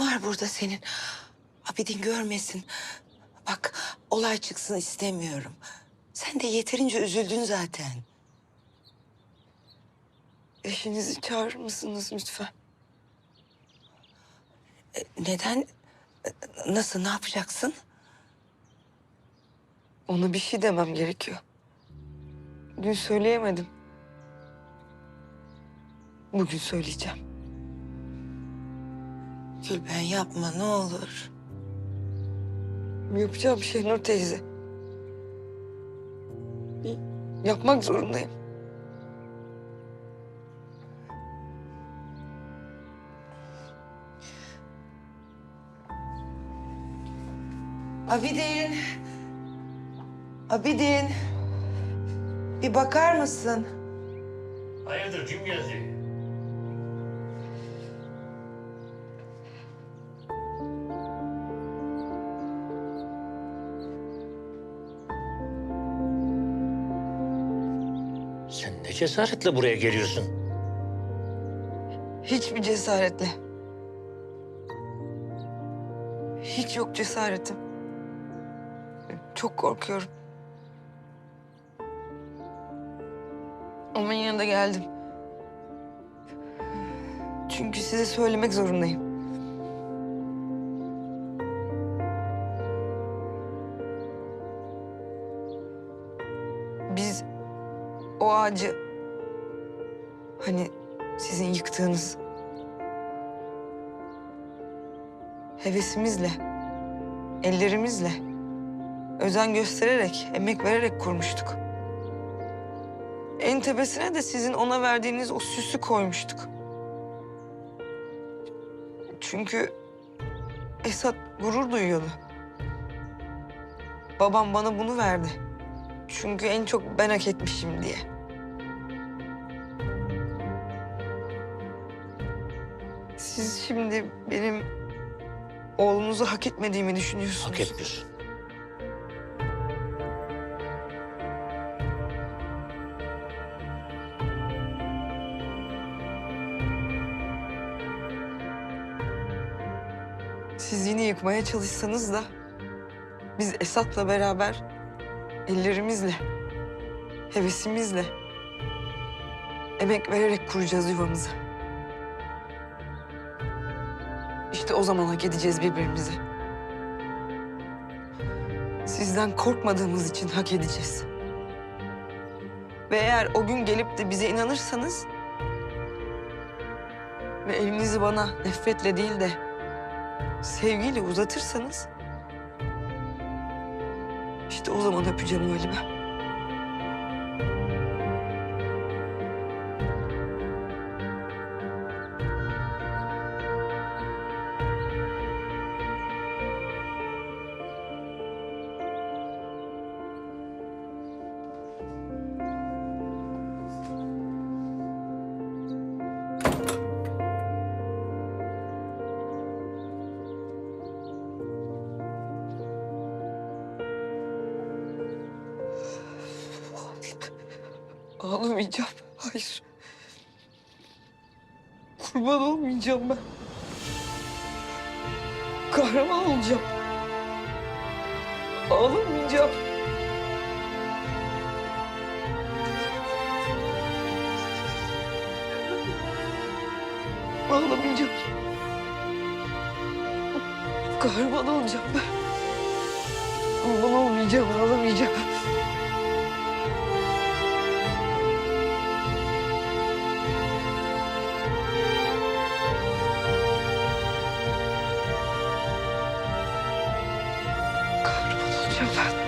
var burada senin? Abidin görmesin. Bak olay çıksın istemiyorum. Sen de yeterince üzüldün zaten. Eşinizi çağırır mısınız lütfen? E, Neden? E, Nasıl, ne yapacaksın? Ona bir şey demem gerekiyor. Dün söyleyemedim. Bugün söyleyeceğim. Gülben yapma ne olur. Yapacağım şey Nur teyze. Yapmak zorundayım. Abidin. Abidin. Bir bakar mısın? Hayırdır kim geldi? Ne cesaretle buraya geliyorsun? Hiçbir cesaretle. Hiç yok cesaretim. Çok korkuyorum. Ama yine de geldim. Çünkü size söylemek zorundayım. Biz o ağacı hani sizin yıktığınız hevesimizle, ellerimizle, özen göstererek, emek vererek kurmuştuk. En tepesine de sizin ona verdiğiniz o süsü koymuştuk. Çünkü Esat gurur duyuyordu. Babam bana bunu verdi. Çünkü en çok ben hak etmişim diye. Siz şimdi benim oğlunuzu hak etmediğimi düşünüyorsunuz. Hak etmiyorsun. Siz yine yıkmaya çalışsanız da biz Esat'la beraber ellerimizle, hevesimizle, emek vererek kuracağız yuvamızı. İşte o zaman hak edeceğiz birbirimizi. Sizden korkmadığımız için hak edeceğiz. Ve eğer o gün gelip de bize inanırsanız ve elinizi bana nefretle değil de sevgiyle uzatırsanız... ...işte o zaman öpeceğim o elimi. Ağlamayacağım. Hayır. Kurban olmayacağım ben. Kahraman olacağım. Ağlamayacağım. Ağlamayacağım. Kahraman olacağım ben. Kurban olmayacağım, ağlamayacağım. Kahraman olacağım ben.